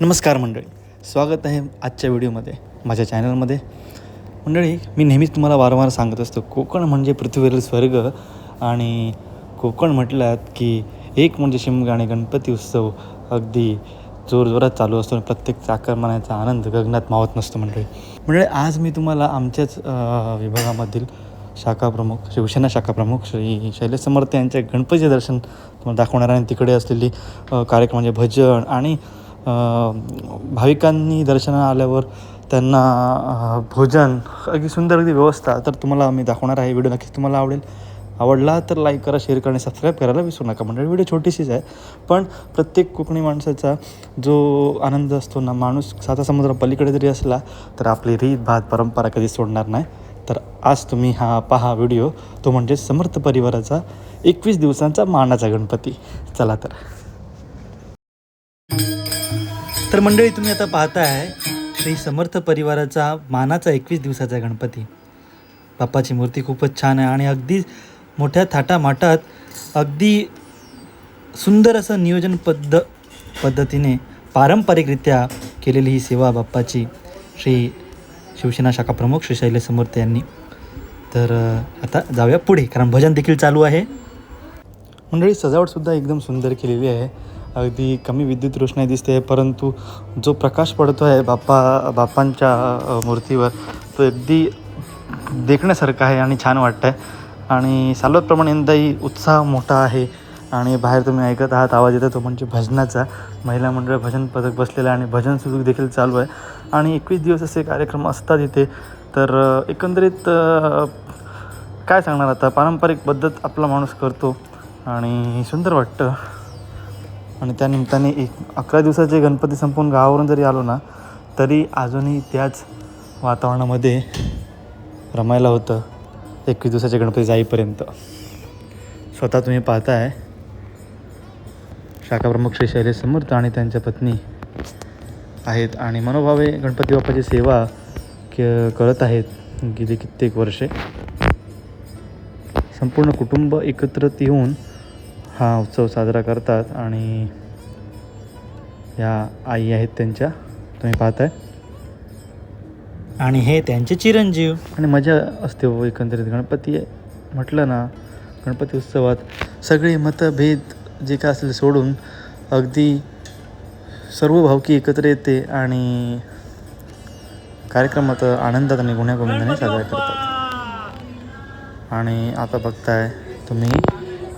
नमस्कार मंडळी स्वागत आहे आजच्या व्हिडिओमध्ये माझ्या चॅनलमध्ये. मंडळी मी नेहमीच तुम्हाला वारंवार सांगत असतो कोकण म्हणजे पृथ्वीवरील स्वर्ग आणि कोकण म्हटल्यात की एक म्हणजे शिमगाणे गणपती उत्सव अगदी जोरजोरात चालू असतो आणि प्रत्येक चाकरमानाचा आनंद गगनात मावत नसतो मंडळी. मंडळी आज मी तुम्हाला आमच्याच विभागामधील शाखा प्रमुख शिवसेना शाखा प्रमुख श्री शैलेश समर्थ यांचे गणपतीचे दर्शन तुम्हाला दाखवणार आहे. आणि तिकडे असलेली कार्यक्रम म्हणजे भजन आणि भाविकांनी दर्शना आल्यावर त्यांना भोजन अगदी सुंदर अगदी व्यवस्था तर तुम्हाला मी दाखवणार आहे. व्हिडिओ नक्कीच तुम्हाला आवडेल. आवडला तर लाईक करा शेअर करा आणि सबस्क्राईब करायला विसरू नका. म्हणजे व्हिडिओ छोटीशीच आहे पण प्रत्येक कोकणी माणसाचा जो आनंद असतो ना माणूस साता समुद्र पलीकडे जरी असला तर आपली रीत भात परंपरा कधी सोडणार नाही. तर आज तुम्ही हा पहा व्हिडिओ तो म्हणजे समर्थ परिवाराचा एकवीस दिवसांचा मानाचा गणपती. चला तर. तर मंडळी तुम्ही आता पाहताय श्री समर्थ परिवाराचा मानाचा एकवीस दिवसाचा गणपती. बाप्पाची मूर्ती खूपच छान आहे आणि अगदी मोठ्या थाटामाटात अगदी सुंदर असं नियोजन पद्ध पद्धतीने पारंपरिकरित्या केलेली ही सेवा बाप्पाची. श्री शिवसेना शाखा प्रमुख श्री शैलेश समर्थ यांनी. तर आता जाऊया पुढे कारण भजन देखील चालू आहे. मंडळी सजावटसुद्धा एकदम सुंदर केलेली आहे. अगदी कमी विद्युत रोषणाई दिसते परंतु जो प्रकाश पडतो आहे बाप्पा बाप्पांच्या मूर्तीवर तो अगदी देखण्यासारखा आहे आणि छान वाटतं आहे आणि सालवतप्रमाणे यंदाही उत्साह मोठा आहे. आणि बाहेर तुम्ही ऐकत आहात आवाज येतो तो म्हणजे भजनाचा. महिला मंडळ भजन पथक बसलेलं आहे आणि भजन सुरू देखील चालू आहे. आणि एकवीस दिवस असे कार्यक्रम असतात इथे. तर एकंदरीत काय सांगणार आता? पारंपरिक पद्धत आपला माणूस करतो आणि सुंदर वाटतं. आणि त्या निमित्ताने एक अकरा दिवसाचे गणपती संपून गावावरून जरी आलो ना तरी अजूनही त्याच वातावरणामध्ये रमायला होतं एकवीस दिवसाचे गणपती जाईपर्यंत. स्वतः तुम्ही पाहताय. शाखाप्रमुख श्री शैलेश समर्थ आणि त्यांच्या पत्नी आहेत. आणि मनोभावे गणपती बाप्पाची सेवा क करत आहेत. गेली कित्येक वर्षे. संपूर्ण कुटुंब एकत्रित येऊन हा उत्सव साजरा करतात आणि या आई आहेत त्यांच्या. तुम्ही पाहताय. आणि हे त्यांचे चिरंजीव. आणि मजा असते हो एकंदरीत. गणपती म्हटलं ना गणपती उत्सवात सगळे मतभेद जे काय असेल सोडून अगदी सर्व भावकी एकत्र येते आणि कार्यक्रमात आनंदात आणि गुण्यागोविंदाने साजरा करतात. आणि आता बघताय तुम्ही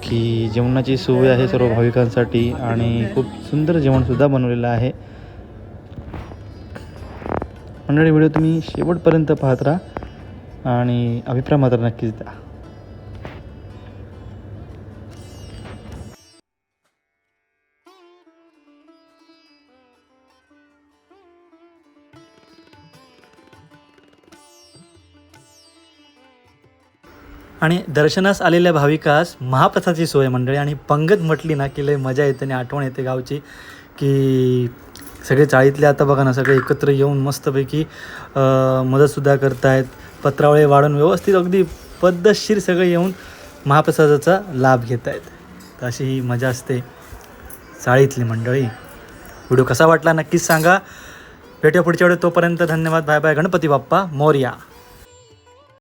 की जेवणाची सोय आहे सर्व भाविकांसाठी आणि खूप सुंदर जेवणसुद्धा बनवलेलं आहे. मंडळी व्हिडिओ तुम्ही शेवटपर्यंत पाहत राहा आणि अभिप्राय मात्र नक्कीच द्या. आणि दर्शनास आलेल्या भाविकास महाप्रसादाची सोय मंडळी. आणि पंगत म्हटली ना की लय मजा येते आणि आठवण येते गावची की सगळे चाळीतले आता बघा ना सगळे एकत्र येऊन मस्तपैकी मदतसुद्धा करतायत. पत्रावळे वाढून व्यवस्थित अगदी पद्धतशीर सगळे येऊन महाप्रसादाचा लाभ घेत आहेत तर अशी ही मजा असते चाळीतली मंडळी. व्हिडिओ कसा वाटला नक्कीच सांगा. भेटूया पुढच्या वेळेस तोपर्यंत धन्यवाद. Bye bye. गणपती बाप्पा. मोर्या.